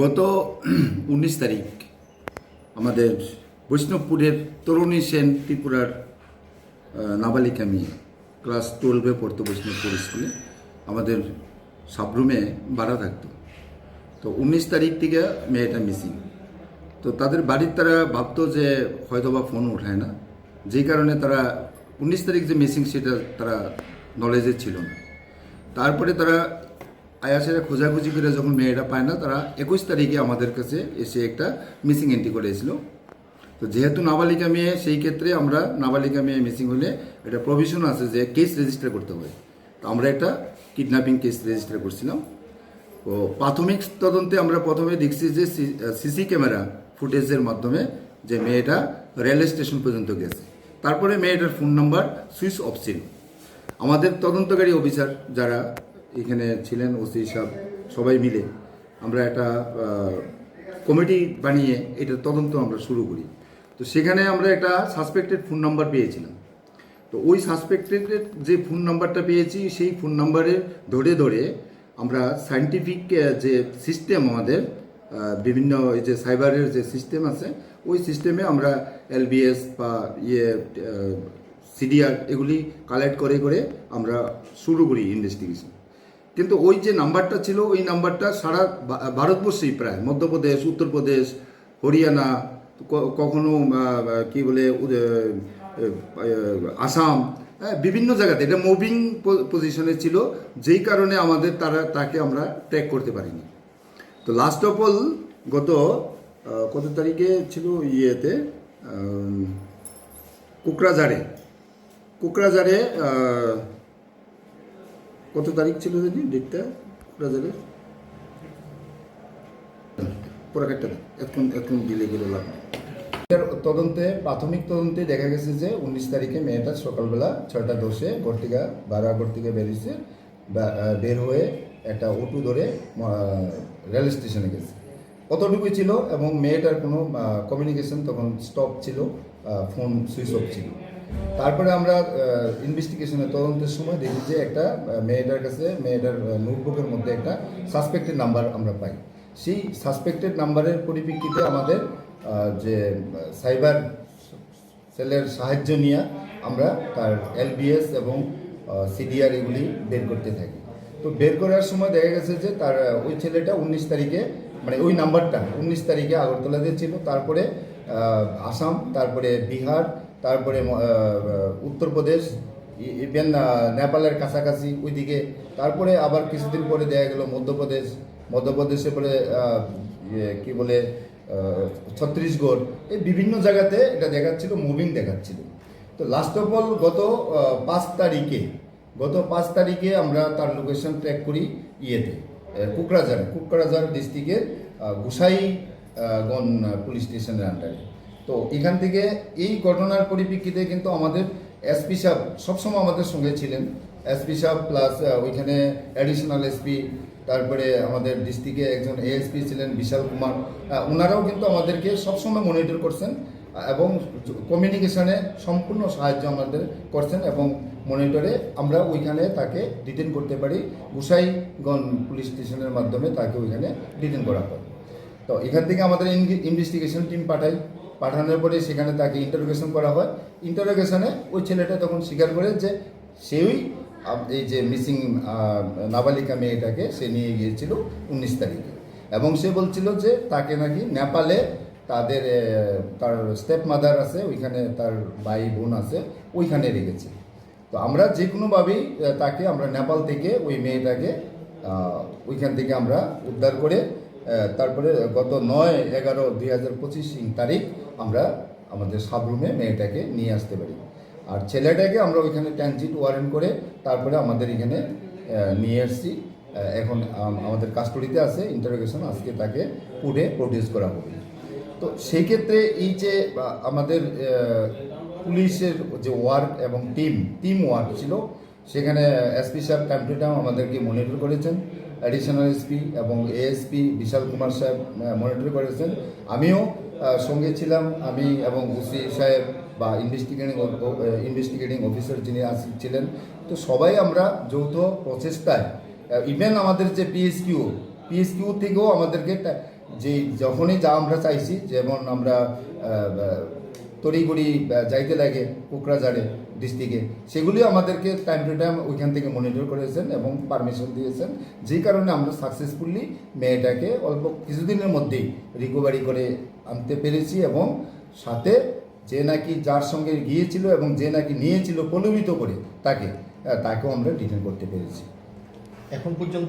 গত উনিশ তারিখ আমাদের বৈষ্ণবপুরের তরুণী সেন ত্রিপুরার নাবালিকা মেয়ে, ক্লাস টুয়েলভে পড়তো বৈষ্ণবপুর স্কুলে। আমাদের সাবরুমে ভাড়া থাকতো। তো উনিশ তারিখ থেকে মেয়েটা মিসিং তো তাদের বাড়ির তারা ভাবতো যে হয়তোবা ফোন ওঠায় না। যেই কারণে তারা উনিশ তারিখ যে মিসিং সেটা তারা নলেজে ছিল না। তারপরে তারা আয়াসেরা খোঁজাখুঁজি করে যখন মেয়েটা পায় না, তারা একুশ তারিখে আমাদের কাছে এসে একটা মিসিং এন্ট্রি করেছিল তো যেহেতু নাবালিকা মেয়ে, সেই ক্ষেত্রে আমরা নাবালিকা মেয়ে মিসিং হলে একটা প্রভিশন আছে যে কেস রেজিস্টার করতে হবে। তো আমরা একটা কিডন্যাপিং কেস রেজিস্টার করছিলাম। তো প্রাথমিক তদন্তে আমরা প্রথমে দেখছি যে সিসি ক্যামেরা ফুটেজের মাধ্যমে যে মেয়েটা রেল স্টেশন পর্যন্ত গেছে। তারপরে মেয়েটার ফোন নাম্বার সুইচ অফ ছিল। আমাদের তদন্তকারী অফিসার যারা এখানে ছিলেন ওসি সাহেব, সবাই মিলে। আমরা একটা কমিটি বানিয়ে এটার তদন্ত আমরা শুরু করি। তো সেখানে আমরা একটা সাসপেক্টেড ফোন নাম্বার পেয়েছিলাম। তো ওই সাসপেক্টেড যে ফোন নাম্বারটা পেয়েছি, সেই ফোন নাম্বারে ধরে ধরে আমরা সায়েন্টিফিক যে সিস্টেম আমাদের বিভিন্ন এই যে সাইবারের যে সিস্টেম আছে, ওই সিস্টেমে আমরা এলবিএস বা ইয়ে সিডিআর এগুলি কালেক্ট করে করে আমরা শুরু করি ইনভেস্টিগেশন কিন্তু ওই যে নাম্বারটা ছিল, ওই নাম্বারটা সারা ভারতবর্ষেই প্রায়। মধ্যপ্রদেশ, উত্তরপ্রদেশ, হরিয়ানা কখনো কি বলে আসাম বিভিন্ন জায়গাতে। এটা মুভিং পজিশনে ছিল, যেই কারণে আমাদের তারা, তাকে আমরা ট্র্যাক করতে পারিনি। তো লাস্ট অফ অল গত কত তারিখে ছিল ইয়েতে? কোকরাঝাড়ে। কোকরাঝাড়ে কত তারিখ ছিল জানি? ডেটটা কোকরাঝাড়ে পুরাকাটটা এখন এখন লাভ নেই। তদন্তে, প্রাথমিক তদন্তে দেখা গেছে যে উনিশ তারিখে মেয়েটা সকালবেলা ছয়টা দশে ঘর বারা বারাগড় থেকে বেরিয়েছে বের হয়ে একটা অটো ধরে রেল স্টেশনে গেছে। অতটুকুই ছিল এবং মেয়েটার কোনো কমিউনিকেশন তখন স্টপ ছিল ফোন সুইচ অফ ছিল। তারপরে আমরা ইনভেস্টিগেশনের তদন্তের সময় দেখি যে একটা মেয়েটার কাছে, মেয়েটার নোটবুকের মধ্যে একটা সাসপেক্টেড নাম্বার আমরা পাই। সেই সাসপেক্টেড নাম্বারের পরিপ্রেক্ষিতে আমাদের যে সাইবার সেলের সাহায্য নিয়ে আমরা তার এলবিএস এবং সিডিআর এগুলি বের করতে থাকি। তো বের করার সময় দেখা গেছে যে তার ওই ছেলেটা উনিশ তারিখে মানে ওই নাম্বারটা উনিশ তারিখে আগরতলাতে ছিল। তারপরে আসাম, তারপরে বিহার তারপরে উত্তরপ্রদেশ ইভেন নেপালের কাছাকাছি ওইদিকে। তারপরে আবার কিছুদিন পরে দেখা গেল মধ্যপ্রদেশ। মধ্যপ্রদেশে পরে ইয়ে, কি বলে ছত্তিশগড়। এই বিভিন্ন জায়গাতে এটা দেখাচ্ছিল মুভিং দেখাচ্ছিল। তো লাস্ট অফ অল গত পাঁচ তারিখে গত পাঁচ তারিখে আমরা তার লোকেশন ট্র্যাক করি ইয়েতে কুকরাঝার কুকরাঝার ডিস্ট্রিক্টের গুসাই গণ পুলিশ স্টেশনের আন্ডারে তো এখান থেকে এই ঘটনার পরিপ্রেক্ষিতে কিন্তু আমাদের এসপি সাহেব সবসময় আমাদের সঙ্গে ছিলেন। এসপি সাহেব প্লাস ওইখানে অ্যাডিশনাল এসপি তারপরে আমাদের ডিস্ট্রিক্টে একজন এএসপি ছিলেন, বিশাল কুমার। ওনারাও কিন্তু আমাদেরকে সবসময় মনিটর করছেন এবং কমিউনিকেশনে সম্পূর্ণ সাহায্য আমাদের করছেন এবং মনিটরে আমরা ওইখানে তাকে ডিটেন করতে পারি। গুসাইগঞ্জ পুলিশ স্টেশনের মাধ্যমে তাকে ওইখানে ডিটেন করা হয়। তো এখান থেকে আমাদের ইনভেস্টিগেশন টিম পাঠাই। পাঠানোর পরে সেখানে তাকে ইন্টারোগেশন করা হয়। ইন্টারোগেশনে ওই ছেলেটা তখন স্বীকার করে যে সেই এই যে মিসিং নাবালিকা মেয়েটাকে সে নিয়ে গিয়েছিল উনিশ তারিখে। এবং সে বলছিল যে তাকে নাকি নেপালে তাদের তার স্টেপ মাদার আছে, ওইখানে তার ভাই বোন আছে, ওইখানে রেখেছে। তো আমরা যে কোনোভাবেই তাকে আমরা নেপাল থেকে ওই মেয়েটাকে ওইখান থেকে আমরা উদ্ধার করে তারপরে গত নয় এগারো দুই হাজার পঁচিশ তারিখ আমরা আমাদের সাবরুমে মেয়েটাকে নিয়ে আসতে পারি। আর ছেলেটাকে আমরা ওইখানে ট্রানজিট ওয়ারেন্ট করে তারপরে আমাদের এখানে নিয়ে এসছি এখন আমাদের কাস্টডিতে আছে ইন্টারোগেশন আজকে তাকে কোর্টে প্রডিউস করা হবে। তো সেই ক্ষেত্রে এই যে আমাদের পুলিশের যে ওয়ার্ক এবং টিম টিম ওয়ার্ক ছিল, সেখানে এসপি সাহেব টাইম আমাদেরকে মনিটর করেছেন। অ্যাডিশনাল এসপি এবং এএসপি বিশাল কুমার সাহেব মনিটর করেছেন। আমিও সঙ্গে ছিলাম। আমি এবং ওসি সাহেব বা ইনভেস্টিগেটিং ইনভেস্টিগেটিং অফিসার যিনি আছি- ছিলেন। তো সবাই আমরা যৌথ প্রচেষ্টায় ইভেন আমাদের যে পিএসকিউ পিএসকিউ থেকেও আমাদেরকে যে যখনই যা আমরা চাইছি, যেমন আমরা তড়িগড়ি যাইতে লাগে কোকরাঝাড়ে ডিস্ট্রিক্টে, সেগুলিও আমাদেরকে টাইম টু টাইম ওইখান থেকে মনিটর করেছেন এবং পারমিশন দিয়েছেন। যেই কারণে আমরা সাকসেসফুলি মেয়েটাকে অল্প কিছুদিনের মধ্যেই রিকভারি করে আনতে পেরেছি এবং সাথে যে নাকি যার সঙ্গে গিয়েছিল এবং যে নাকি নিয়েছিল প্রলোভিত করে তাকে তাকেও আমরা ডিটেন করতে পেরেছি। এখন পর্যন্ত